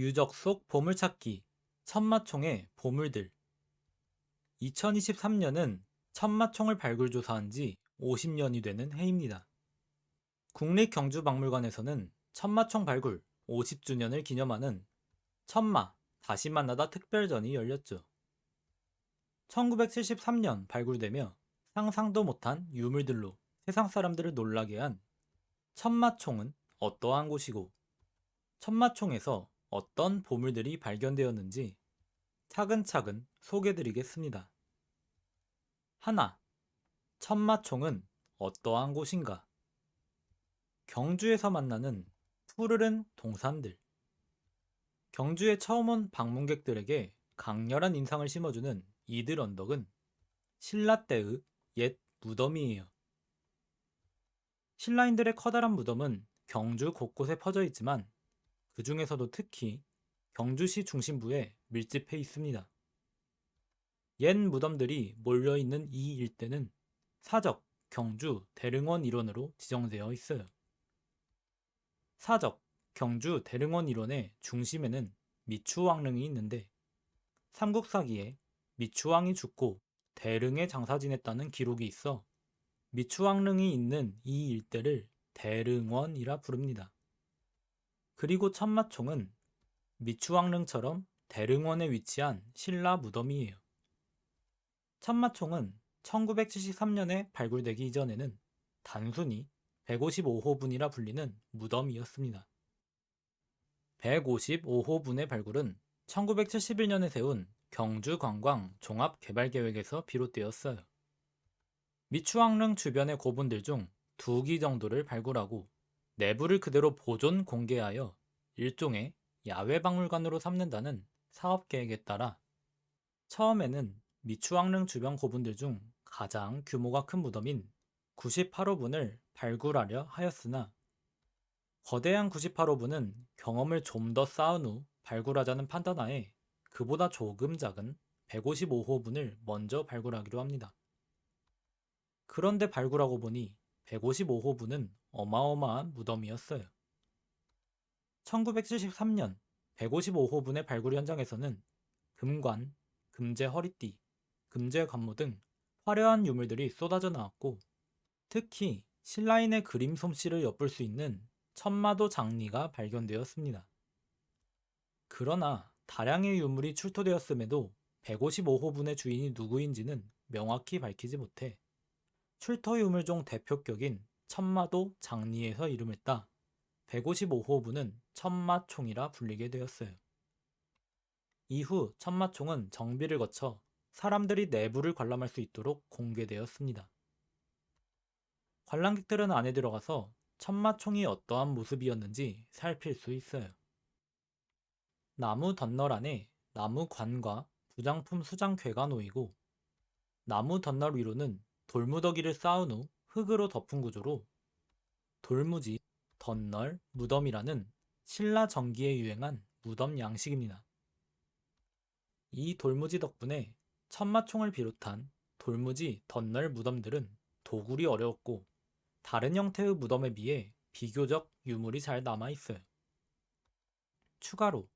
유적 속 보물찾기 천마총의 보물들 2023년은 천마총을 발굴 조사한 지 50년이 되는 해입니다. 국립경주박물관에서는 천마총 발굴 50주년을 기념하는 천마 다시 만나다 특별전이 열렸죠. 1973년 발굴되며 상상도 못한 유물들로 세상 사람들을 놀라게 한 천마총은 어떠한 곳이고 천마총에서 어떤 보물들이 발견되었는지 차근차근 소개드리겠습니다. 하나, 천마총은 어떠한 곳인가? 경주에서 만나는 푸르른 동산들. 경주에 처음 온 방문객들에게 강렬한 인상을 심어주는 이들 언덕은 신라 때의 옛 무덤이에요. 신라인들의 커다란 무덤은 경주 곳곳에 퍼져 있지만 그 중에서도 특히 경주시 중심부에 밀집해 있습니다. 옛 무덤들이 몰려있는 이 일대는 사적, 경주, 대릉원 일원으로 지정되어 있어요. 사적, 경주, 대릉원 일원의 중심에는 미추왕릉이 있는데 삼국사기에 미추왕이 죽고 대릉에 장사 지냈다는 기록이 있어 미추왕릉이 있는 이 일대를 대릉원이라 부릅니다. 그리고 천마총은 미추왕릉처럼 대릉원에 위치한 신라 무덤이에요. 천마총은 1973년에 발굴되기 이전에는 단순히 155호분이라 불리는 무덤이었습니다. 155호분의 발굴은 1971년에 세운 경주관광 종합개발계획에서 비롯되었어요. 미추왕릉 주변의 고분들 중 두 기 정도를 발굴하고 내부를 그대로 보존 공개하여 일종의 야외 박물관으로 삼는다는 사업 계획에 따라 처음에는 미추왕릉 주변 고분들 중 가장 규모가 큰 무덤인 98호분을 발굴하려 하였으나 거대한 98호분은 경험을 좀 더 쌓은 후 발굴하자는 판단하에 그보다 조금 작은 155호분을 먼저 발굴하기로 합니다. 그런데 발굴하고 보니 155호분은 어마어마한 무덤이었어요. 1973년 155호분의 발굴 현장에서는 금관, 금제 허리띠, 금제 관모 등 화려한 유물들이 쏟아져 나왔고 특히 신라인의 그림 솜씨를 엿볼 수 있는 천마도 장리가 발견되었습니다. 그러나 다량의 유물이 출토되었음에도 155호분의 주인이 누구인지는 명확히 밝히지 못해 출토 유물 중 대표격인 천마도 장리에서 이름을 따 155호분은 천마총이라 불리게 되었어요. 이후 천마총은 정비를 거쳐 사람들이 내부를 관람할 수 있도록 공개되었습니다. 관람객들은 안에 들어가서 천마총이 어떠한 모습이었는지 살필 수 있어요. 나무 덧널 안에 나무 관과 부장품 수장괴가 놓이고 나무 덧널 위로는 돌무더기를 쌓은 후 흙으로 덮은 구조로 돌무지, 덧널, 무덤이라는 신라 전기에 유행한 무덤 양식입니다. 이 돌무지 덕분에 천마총을 비롯한 돌무지, 덧널 무덤들은 도굴이 어려웠고 다른 형태의 무덤에 비해 비교적 유물이 잘 남아 있어요. 추가로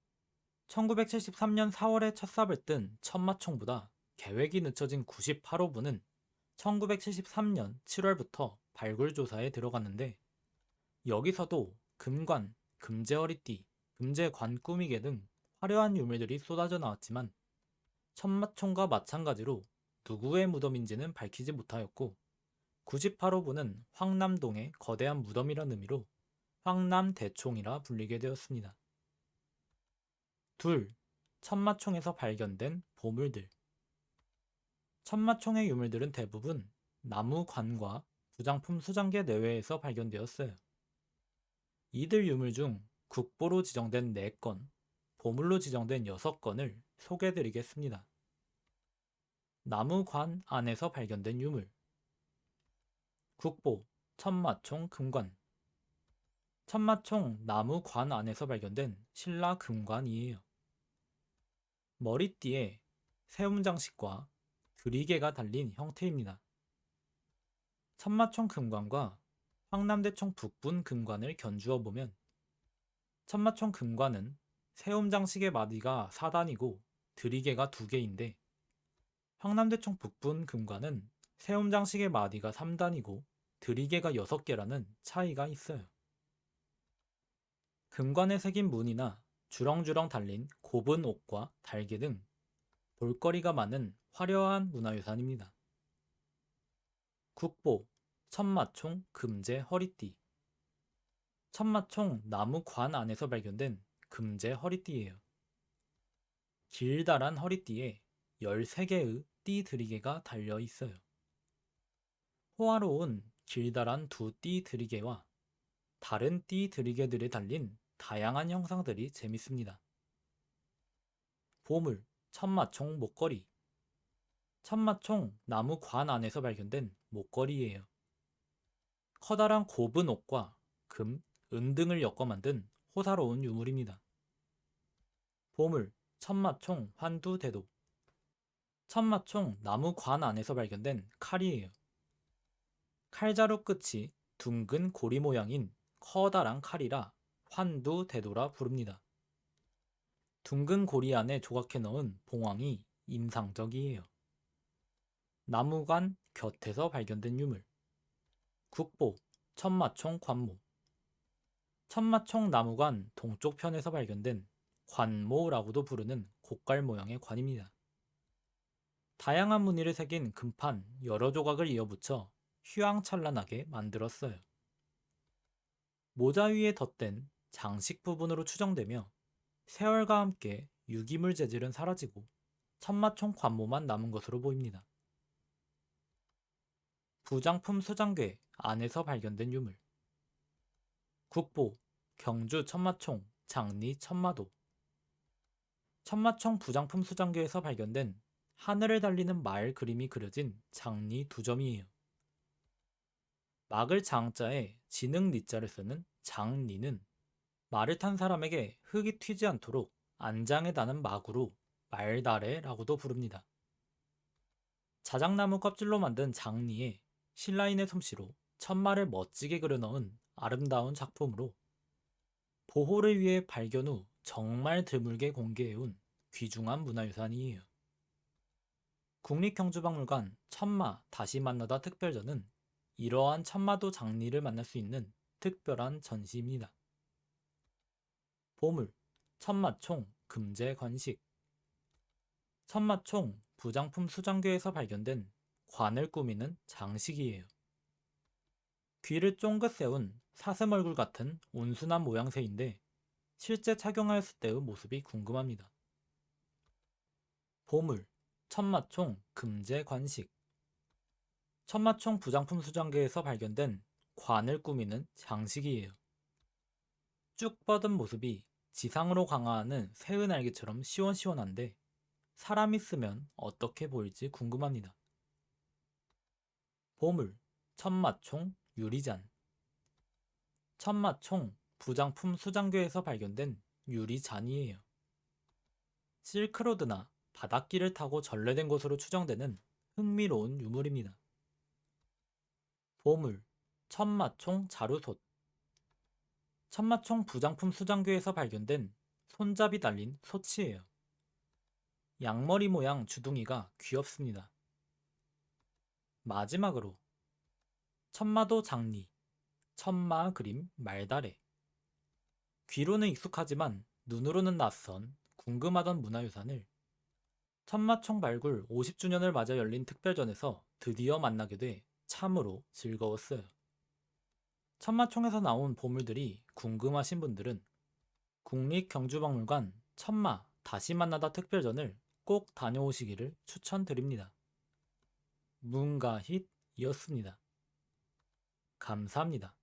1973년 4월에 첫 삽을 뜬 천마총보다 계획이 늦춰진 98호분은 1973년 7월부터 발굴 조사에 들어갔는데 여기서도 금관, 금제허리띠, 금제관 꾸미개 등 화려한 유물들이 쏟아져 나왔지만 천마총과 마찬가지로 누구의 무덤인지는 밝히지 못하였고 98호분은 황남동의 거대한 무덤이라는 의미로 황남대총이라 불리게 되었습니다. 둘, 천마총에서 발견된 보물들 천마총의 유물들은 대부분 나무 관과 부장품 수장계 내외에서 발견되었어요. 이들 유물 중 국보로 지정된 4건, 보물로 지정된 6건을 소개해드리겠습니다. 나무관 안에서 발견된 유물 국보, 천마총 금관 천마총 나무관 안에서 발견된 신라 금관이에요. 머리띠에 세움 장식과 드리개가 달린 형태입니다. 천마총 금관과 황남대총 북분 금관을 견주어 보면 천마총 금관은 세움 장식의 마디가 4단이고 드리개가 2개인데 황남대청 북분 금관은 세움 장식의 마디가 3단이고 드리개가 6개라는 차이가 있어요. 금관에 새긴 문이나 주렁주렁 달린 곱은 옷과 달개 등 볼거리가 많은 화려한 문화유산입니다. 국보, 천마총, 금제, 허리띠 천마총 나무 관 안에서 발견된 금제 허리띠예요. 길다란 허리띠에 13개의 띠 드리개가 달려 있어요. 호화로운 길다란 두 띠 드리개와 다른 띠 드리개들이 달린 다양한 형상들이 재밌습니다. 보물, 천마총 목걸이 천마총 나무 관 안에서 발견된 목걸이예요. 커다란 곱은 옷과 금, 은 등을 엮어 만든 호사로운 유물입니다. 보물, 천마총 환두 대도 천마총 나무 관 안에서 발견된 칼이에요. 칼자루 끝이 둥근 고리 모양인 커다란 칼이라 환두 대도라 부릅니다. 둥근 고리 안에 조각해 넣은 봉황이 인상적이에요. 나무관 곁에서 발견된 유물 국보, 천마총 관모 천마총 나무관 동쪽 편에서 발견된 관모라고도 부르는 곡갈 모양의 관입니다. 다양한 무늬를 새긴 금판 여러 조각을 이어붙여 휘황찬란하게 만들었어요. 모자 위에 덧댄 장식 부분으로 추정되며 세월과 함께 유기물 재질은 사라지고 천마총 관모만 남은 것으로 보입니다. 부장품 수장괴 안에서 발견된 유물 국보, 경주 천마총, 장리 천마도 천마총 부장품 수장괴에서 발견된 하늘을 달리는 말 그림이 그려진 장리 두 점이에요. 막을 장자에 지능 리자를 쓰는 장리는 말을 탄 사람에게 흙이 튀지 않도록 안장에 다는 막으로 말다래라고도 부릅니다. 자작나무 껍질로 만든 장리에 신라인의 솜씨로 천마를 멋지게 그려넣은 아름다운 작품으로 보호를 위해 발견 후 정말 드물게 공개해온 귀중한 문화유산이에요. 국립경주박물관 천마 다시 만나다 특별전은 이러한 천마도 장리를 만날 수 있는 특별한 전시입니다. 보물, 천마총, 금제 관식 천마총 부장품 수장교에서 발견된 관을 꾸미는 장식이에요. 귀를 쫑긋 세운 사슴 얼굴 같은 온순한 모양새인데 실제 착용하였을 때의 모습이 궁금합니다. 보물, 천마총, 금제 관식 천마총 부장품 수장계에서 발견된 관을 꾸미는 장식이에요. 쭉 뻗은 모습이 지상으로 강화하는 새의 날개처럼 시원시원한데 사람이 쓰면 어떻게 보일지 궁금합니다. 보물, 천마총, 유리잔 천마총, 부장품 수장교에서 발견된 유리잔이에요. 실크로드나 바닷길을 타고 전래된 것으로 추정되는 흥미로운 유물입니다. 보물, 천마총 자루솥 천마총 부장품 수장교에서 발견된 손잡이 달린 소치예요. 양머리 모양 주둥이가 귀엽습니다. 마지막으로 천마도 장리, 천마 그림 말다래 귀로는 익숙하지만 눈으로는 낯선 궁금하던 문화유산을 천마총 발굴 50주년을 맞아 열린 특별전에서 드디어 만나게 돼 참으로 즐거웠어요. 천마총에서 나온 보물들이 궁금하신 분들은 국립경주박물관 천마 다시 만나다 특별전을 꼭 다녀오시기를 추천드립니다. 문가힛이었습니다. 감사합니다.